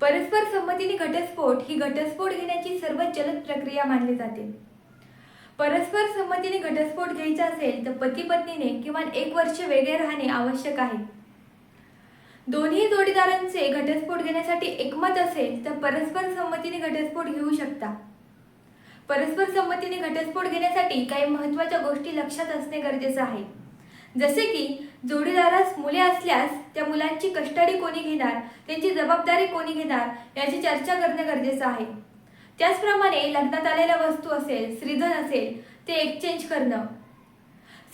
परस्पर संमतीने घटस्फोट ही घटस्फोट घेण्याची सर्वात जलद प्रक्रिया मानली जाते. परस्पर संमतीने घटस्फोट घ्यायचा असेल तर पती पत्नीने किमान एक वर्ष वेगळे राहणे आवश्यक आहे. दोन्ही जोडीदारांचे घटस्फोट घेण्यासाठी एकमत असेल तर परस्पर संमतीने घटस्फोट घेऊ शकता. परस्पर संमतीने घटस्फोट घेण्यासाठी काही महत्त्वाच्या गोष्टी लक्षात असणे गरजेचं आहे. जसे की जोडीदारास मुले असल्यास त्या मुलांची कस्टडी कोणी घेणार त्यांची जबाबदारी कोणी घेणार याची चर्चा करणे गरजेचं आहे. त्याचप्रमाणे लग्नात आलेल्या वस्तू असेल श्रीधन असेल ते एक्सचेंज करणं.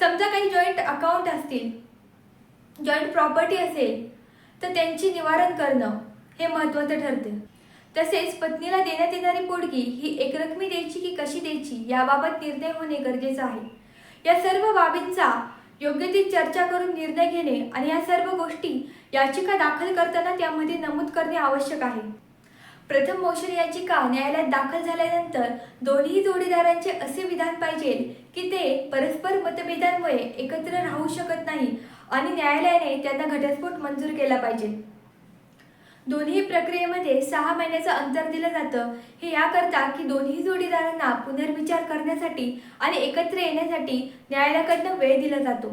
समजा काही जॉईंट अकाउंट असतील जॉईंट प्रॉपर्टी असेल तर त्यांची निवारण करणं हे महत्त्वाचं ठरते. तसेच पत्नीला देण्यात येणारी पोडगी ही एकरकमी द्यायची की कशी द्यायची याबाबत निर्णय होणे गरजेचं आहे. या सर्व बाबींचा योग्य ती चर्चा करून निर्णय घेणे आणि या सर्व गोष्टी याचिका दाखल करताना त्यामध्ये नमूद करणे आवश्यक आहे. प्रथम मोशन याचिका न्यायालयात दाखल झाल्यानंतर दोन्ही जोडीदारांचे असे विधान पाहिजे की ते परस्पर मतभेदांमुळे एकत्र राहू शकत नाही आणि न्यायालयाने त्यांना घटस्फोट मंजूर केला पाहिजे. दोन्ही प्रक्रियेमध्ये सहा महिन्याचं अंतर दिलं जातं. हे याकरता की दोन्ही जोडीदारांना पुनर्विचार करण्यासाठी आणि एकत्र येण्यासाठी न्यायालयाकडनं वेळ दिला जातो.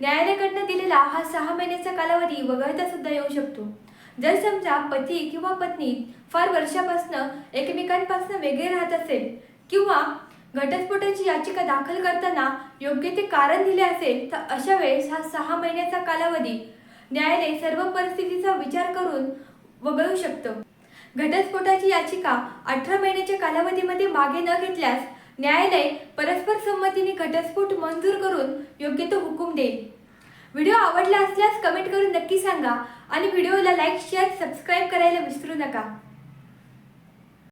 न्यायालयाकडनं दिलेला हा सहा महिन्याचा कालावधी वगळता सुद्धा येऊ शकतो. जर समजा पती किंवा पत्नी फार वर्षापासनं एकमेकांपासून वेगळे राहत असेल किंवा घटस्फोटाची याचिका दाखल करताना योग्य ते कारण दिले असेल तर अशा वेळेस हा सहा महिन्याचा कालावधी न्यायालय सर्व परिस्थितीचा विचार करून वगळू शकतं. घटस्फोटाची याचिका अठरा महिन्याच्या कालावधीमध्ये मागे न घेतल्यास न्यायालय परस्पर संमतीने घटस्फोट मंजूर करून योग्य तो हुकूम देईल. व्हिडिओ आवडला असल्यास कमेंट करून नक्की सांगा आणि व्हिडिओला लाईक शेअर सबस्क्राईब करायला विसरू नका.